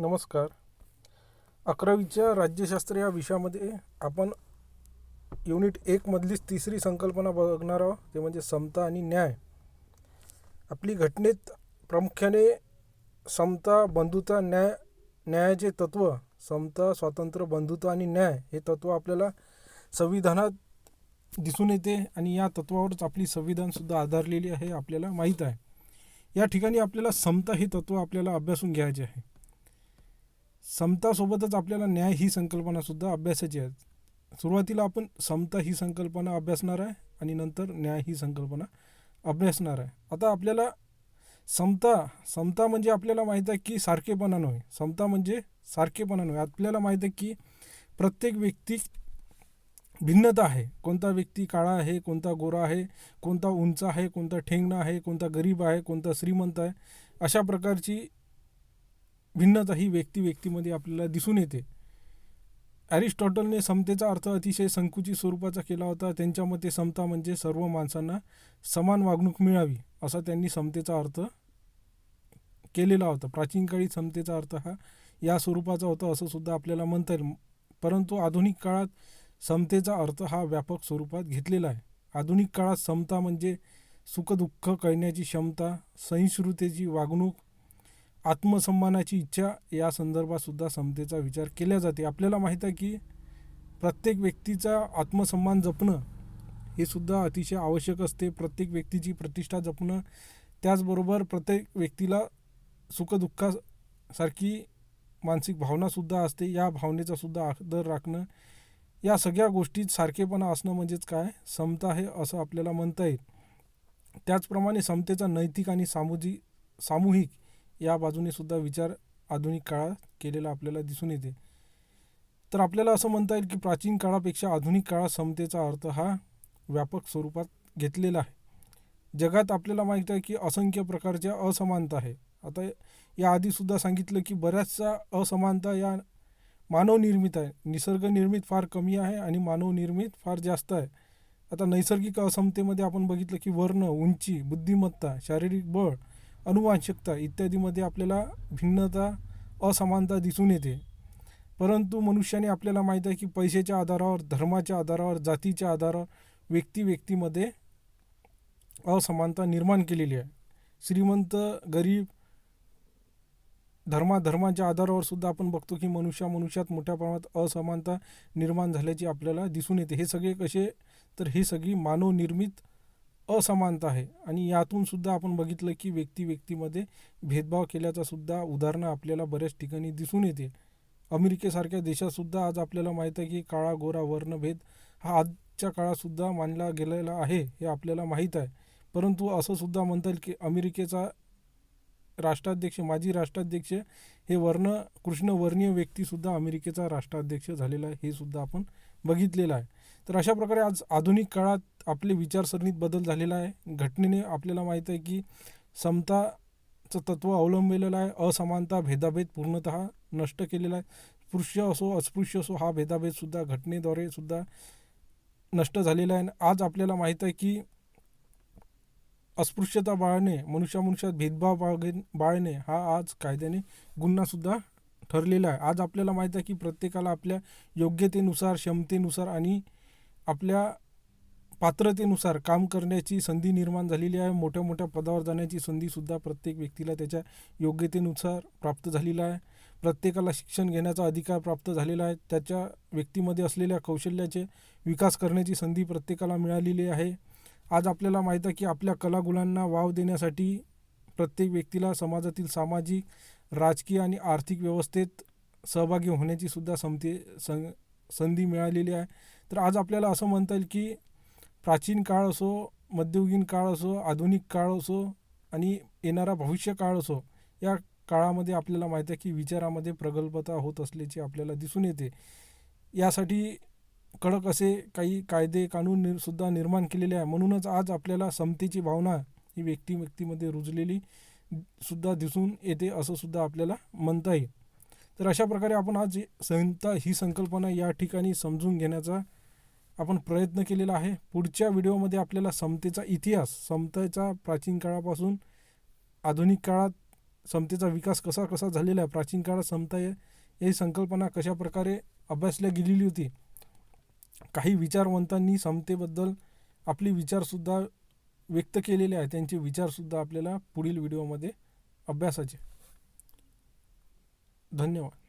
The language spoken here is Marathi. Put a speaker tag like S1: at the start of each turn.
S1: नमस्कार. अकरावीच्या राज्यशास्त्र या विषयामध्ये आपण युनिट एकमधलीच तिसरी संकल्पना बघणार आहोत ते म्हणजे समता आणि न्याय. आपली घटनेत प्रामुख्याने समता बंधुता न्याय न्यायाचे तत्त्व समता स्वातंत्र्य बंधुता आणि न्याय हे तत्त्व आपल्याला संविधानात दिसून येते आणि या तत्त्वावरच आपली संविधानसुद्धा आधारलेली आहे आपल्याला माहीत आहे. या ठिकाणी आपल्याला समता हे तत्त्व आपल्याला अभ्यासून घ्यायचे आहे. समतासोबतच आपल्याला न्याय ही संकल्पनासुद्धा अभ्यासाची आहे. सुरुवातीला आपण समता ही संकल्पना अभ्यासणार आहे आणि नंतर न्याय ही संकल्पना अभ्यासणार आहे. आता आपल्याला समता समता म्हणजे आपल्याला माहीत आहे की सारखेपणा नव्हे. समता म्हणजे सारखेपणा नव्हे. आपल्याला माहीत आहे की प्रत्येक व्यक्ती भिन्नता आहे. कोणता व्यक्ती काळा आहे कोणता गोरा आहे कोणता उंच आहे कोणता ठेंगणा आहे कोणता गरीब आहे कोणता श्रीमंत आहे अशा प्रकारची भिन्नता ही व्यक्ती व्यक्तीमध्ये आपल्याला दिसून येते. ॲरिस्टॉटलने समतेचा अर्थ अतिशय संकुचित स्वरूपाचा केला होता. त्यांच्या मते समता म्हणजे सर्व माणसांना समान वागणूक मिळावी असा त्यांनी समतेचा अर्थ केलेला होता. प्राचीन काळी समतेचा अर्थ हा या स्वरूपाचा होता असं सुद्धा आपल्याला म्हणता येईल. परंतु आधुनिक काळात समतेचा अर्थ हा व्यापक स्वरूपात घेतलेला आहे. आधुनिक काळात समता म्हणजे सुखदुःख कळण्याची क्षमता सहिष्णुतेची वागणूक आत्मसन्मानाची इच्छा या संदर्भात सुद्धा समतेचा विचार केला जाते. आपल्याला माहीत आहे की प्रत्येक व्यक्तीचा आत्मसन्मान जपणं हे सुद्धा अतिशय आवश्यक असते. प्रत्येक व्यक्तीची प्रतिष्ठा जपणं त्याचबरोबर प्रत्येक व्यक्तीला सुखदुःखासारखी मानसिक भावनासुद्धा असते. या भावनेचासुद्धा आदर राखणं या सगळ्या गोष्टीत सारखेपणा असणं म्हणजेच काय? समता आहे असं आपल्याला म्हणता येईल. त्याचप्रमाणे समतेचा नैतिक आणि सामुजी सामूहिक या बाजूने सुद्धा विचार आधुनिक काळात केलेला आपल्याला दिसून येते. तर आपल्याला असं म्हणता येईल की प्राचीन काळापेक्षा आधुनिक काळात समतेचा अर्थ हा व्यापक स्वरूपात घेतलेला आहे. जगात आपल्याला माहीत आहे की असंख्य प्रकारच्या असमानता आहे. आता याआधीसुद्धा सांगितलं की बऱ्याचशा असमानता या मानवनिर्मित आहे. निसर्गनिर्मित फार कमी आहे आणि मानवनिर्मित फार जास्त आहे. आता नैसर्गिक असमतेमध्ये आपण बघितलं की वर्ण उंची बुद्धिमत्ता शारीरिक बळ अनुवांशिकता इत्यादीमध्ये आपल्याला भिन्नता असमानता दिसून येते. परंतु मनुष्याने आपल्याला माहीत आहे की पैशाच्या आधारावर धर्माच्या आधारावर जातीच्या आधारावर व्यक्ती व्यक्तीमध्ये असमानता निर्माण केलेली आहे. श्रीमंत गरीब धर्माधर्माच्या आधारावर सुद्धा आपण बघतो की मनुष्या मनुष्यात मोठ्या प्रमाणात असमानता निर्माण झाल्याची आपल्याला दिसून येते. हे सगळे कसे? तर ही सगळी मानवनिर्मित असमानता आहे. आणि यातून सुद्धा आपण बघितलं की व्यक्ती व्यक्तीमध्ये भेदभाव केल्याचा सुद्धा उदाहरणं आपल्याला बऱ्याच ठिकाणी दिसून येते. अमेरिकेसारख्या देशातसुद्धा आज आपल्याला माहीत आहे की काळा गोरा वर्णभेद हा आजच्या काळातसुद्धा मानला गेलेला आहे हे आपल्याला माहीत आहे. परंतु असं सुद्धा म्हणता येईल की अमेरिकेचा राष्ट्राध्यक्ष माजी राष्ट्राध्यक्ष हे वर्ण कृष्णवर्णीय व्यक्तीसुद्धा अमेरिकेचा राष्ट्राध्यक्ष झालेला आहे हे सुद्धा आपण बघितलेलं आहे. तर अशा प्रकारे आज आधुनिक काळात आपले विचारसरणीत बदल झालेला आहे. घटनेने आपल्याला माहीत आहे की समताचं तत्त्व अवलंबलेलं आहे. असमानता भेदाभेद पूर्णतः नष्ट केलेला आहे. स्पृश्य असो अस्पृश्य असो हा भेदाभेदसुद्धा घटनेद्वारे सुद्धा नष्ट झालेला आहे. आणि आज आपल्याला माहीत आहे की अस्पृश्यता बाळणे मनुष्या मनुष्यात भेदभाव बाळगे बाळणे हा आज कायद्याने गुन्हासुद्धा ठरलेला आहे. आज आपल्याला माहीत आहे की प्रत्येकाला आपल्या योग्यतेनुसार क्षमतेनुसार आणि आपल्या पात्रतेनुसार काम करण्याची संधी निर्माण झालेली आहे. मोठ्या मोठ्या पदावर जाण्याची संधीसुद्धा प्रत्येक व्यक्तीला त्याच्या योग्यतेनुसार प्राप्त झालेला आहे. प्रत्येकाला शिक्षण घेण्याचा अधिकार प्राप्त झालेला आहे. त्याच्या व्यक्तीमध्ये असलेल्या कौशल्याचे विकास करण्याची संधी प्रत्येकाला मिळालेली आहे. आज आपल्याला माहीत आहे की आपल्या कलागुणांना वाव देण्यासाठी प्रत्येक व्यक्तीला समाजातील सामाजिक राजकीय आणि आर्थिक व्यवस्थेत सहभागी होण्याची सुद्धा समते सं संधी मिळालेली आहे. तर आज आपल्याला असं म्हणता येईल की प्राचीन काळ असो मध्ययुगीन काळ असो आधुनिक काळ असो आणि येणारा भविष्य काळ असो या काळामध्ये आपल्याला माहीत आहे की विचारामध्ये प्रगल्भता होत असल्याची आपल्याला दिसून येते. यासाठी कडक असे काही कायदे कानून नि सुद्धा निर्माण केलेले आहे. म्हणूनच आज आपल्याला समतेची भावना ही व्यक्ती व्यक्तीमध्ये रुजलेली सुद्धा दिसून येते असं सुद्धा आपल्याला म्हणता येईल. तर अशा प्रकारे आपण आज संहिता ही संकल्पना या ठिकाणी समजून घेण्याचा आपण प्रयत्न केलेला आहे. पुढच्या व्हिडिओमध्ये आपल्याला समतेचा इतिहास समतेचा प्राचीन काळापासून आधुनिक काळात समतेचा विकास कसा कसा झालेला आहे प्राचीन काळात समता या ही संकल्पना कशा प्रकारे अभ्यासल्या गेलेली होती काही विचारवंतांनी समतेबद्दल आपले विचारसुद्धा व्यक्त केलेले आहे. त्यांचे विचारसुद्धा आपल्याला पुढील व्हिडिओमध्ये अभ्यासाचे. धन्यवाद.